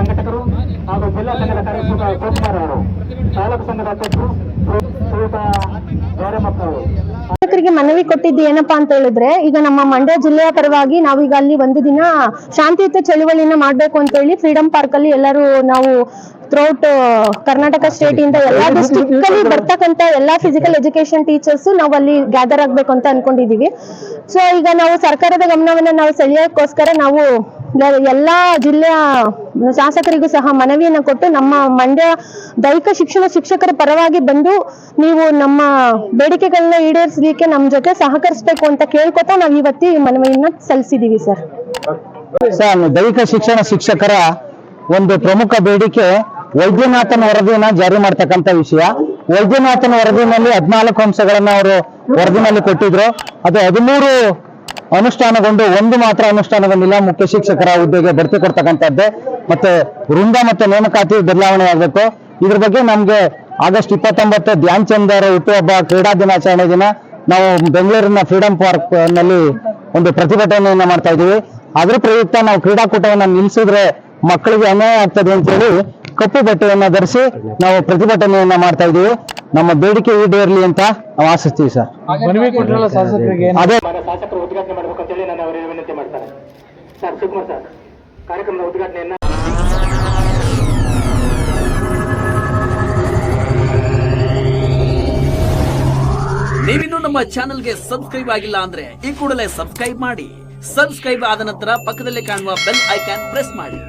ಸಂಘಟಕರು ಹಾಗೂ ಜಿಲ್ಲಾ ಸಂಘದ ಕಾರ್ಯಕರ್ತ ಶಿವಕುಮಾರ್ ಅವರು ಚಾಲಕ ಸಂಘದ ಅಧ್ಯಕ್ಷರು, ಶ್ರೀಯುತ ಮನವಿ ಕೊಟ್ಟಿದ್ದು ಏನಪ್ಪಾ ಅಂತ ಹೇಳಿದ್ರೆ, ಈಗ ನಮ್ಮ ಮಂಡ್ಯ ಜಿಲ್ಲೆಯ ಪರವಾಗಿ ನಾವೀಗ ಅಲ್ಲಿ ಒಂದು ದಿನ ಶಾಂತಿಯುತ ಚಳುವಳಿನ ಮಾಡ್ಬೇಕು ಅಂತ ಹೇಳಿ ಫ್ರೀಡಂ ಪಾರ್ಕ್ ಅಲ್ಲಿ ಎಲ್ಲರೂ ನಾವು ಥ್ರೌಟ್ ಕರ್ನಾಟಕ ಸ್ಟೇಟ್ ಇಂದ ಎಲ್ಲಾ ಡಿಸ್ಟ್ರಿಕ್ಟ್ ಅಲ್ಲಿ ಬರ್ತಕ್ಕಂತ ಎಲ್ಲಾ ಫಿಸಿಕಲ್ ಎಜುಕೇಶನ್ ಟೀಚರ್ಸ್ ನಾವು ಅಲ್ಲಿ ಗ್ಯಾದರ್ ಆಗ್ಬೇಕು ಅಂತ ಅನ್ಕೊಂಡಿದೀವಿ. ಸೊ ಈಗ ನಾವು ಸರ್ಕಾರದ ಗಮನವನ್ನ ನಾವು ಸೆಳೆಯೋಕ್ಕೋಸ್ಕರ ನಾವು ಎಲ್ಲಾ ಜಿಲ್ಲೆಯ ಶಾಸಕರಿಗೂ ಸಹ ಮನವಿಯನ್ನ ಕೊಟ್ಟು ನಮ್ಮ ಮಂಡ್ಯ ದೈಹಿಕ ಶಿಕ್ಷಣ ಶಿಕ್ಷಕರ ಪರವಾಗಿ ಬಂದು ನೀವು ನಮ್ಮ ಬೇಡಿಕೆಗಳನ್ನ ಈಡೇರಿಸಲಿಕ್ಕೆ ನಮ್ಮ ಜೊತೆ ಸಹಕರಿಸಬೇಕು ಅಂತ ಕೇಳ್ಕೊತಾ ನಾವು ಇವತ್ತಿ ಮನವಿಯನ್ನ ಸಲ್ಲಿಸಿದೀವಿ, ಸರ್. ಸರ್ ದೈಹಿಕ ಶಿಕ್ಷಣ ಶಿಕ್ಷಕರ ಒಂದು ಪ್ರಮುಖ ಬೇಡಿಕೆ ವೈದ್ಯನಾಥನ್ ವರದಿಯನ್ನ ಜಾರಿ ಮಾಡ್ತಕ್ಕಂತ ವಿಷಯ. ವೈದ್ಯನಾಥನ್ ವರದಿನಲ್ಲಿ ಹದಿನಾಲ್ಕು ಅಂಶಗಳನ್ನ ಅವರು ವರದಿನಲ್ಲಿ ಕೊಟ್ಟಿದ್ರು. ಅದು ಹದಿಮೂರು ಅನುಷ್ಠಾನಗೊಂಡು ಒಂದು ಮಾತ್ರ ಅನುಷ್ಠಾನಗೊಂಡಿಲ್ಲ. ಮುಖ್ಯ ಶಿಕ್ಷಕರ ಹುದ್ದೆಗೆ ಬಡ್ತಿ ಕೊಡ್ತಕ್ಕಂಥದ್ದೇ. ಮತ್ತೆ ವೃಂದ ಮತ್ತೆ ನೇಮಕಾತಿ ಬದಲಾವಣೆ ಆಗಬೇಕು. ಇದ್ರ ಬಗ್ಗೆ ನಮ್ಗೆ ಆಗಸ್ಟ್ ಇಪ್ಪತ್ತೊಂಬತ್ತು ಧ್ಯಾನ್ ಚಂದ್ ಅವರ ಹುಟ್ಟುಹಬ್ಬ ಕ್ರೀಡಾ ದಿನಾಚರಣೆ ದಿನ ನಾವು ಬೆಂಗಳೂರಿನ ಫ್ರೀಡಂ ಪಾರ್ಕ್ನಲ್ಲಿ ಒಂದು ಪ್ರತಿಭಟನೆಯನ್ನ ಮಾಡ್ತಾ ಇದೀವಿ ಅದ್ರ ಪ್ರಯುಕ್ತ ನಾವು ಕ್ರೀಡಾಕೂಟವನ್ನ ನಿಲ್ಲಿಸಿದ್ರೆ ಮಕ್ಕಳಿಗೆ ಅನ್ಯಾಯ ಆಗ್ತದೆ ಅಂತ ಹೇಳಿ ಕಪ್ಪು ಬಟ್ಟೆಯನ್ನ ಧರಿಸಿ ನಾವು ಪ್ರತಿಭಟನೆಯನ್ನ ಮಾಡ್ತಾ ಇದೀವಿ ನಮ್ಮ ಬೇಡಿಕೆ ಈಡೇರಲಿ ಅಂತ ನಾವು ಆಶಿಸ್ತೀವಿ ಸರ್. ಅದೇ. ಶಾಸಕರು ಉದ್ಘಾಟನೆ ಮಾಡಬೇಕು ಅಂತೇಳಿ ನಾನು ಅವರಿಗೆ ವಿನಂತಿ ಮಾಡ್ತಾರೆ ಸರ್ ಶಿವಕುಮಾರ್ ಸರ್ ಕಾರ್ಯಕ್ರಮದ ಉದ್ಘಾಟನೆಯನ್ನ ನೀವಿನ್ನೂ ನಮ್ಮ ಚಾನೆಲ್ಗೆ ಸಬ್ಸ್ಕ್ರೈಬ್ ಆಗಿಲ್ಲ ಅಂದ್ರೆ ಈ ಕೂಡಲೇ ಸಬ್ಸ್ಕ್ರೈಬ್ ಮಾಡಿ. ಸಬ್ಸ್ಕ್ರೈಬ್ ಆದ ನಂತರ ಪಕ್ಕದಲ್ಲಿ ಕಾಣುವ ಬೆಲ್ ಐಕಾನ್ ಪ್ರೆಸ್ ಮಾಡಿ.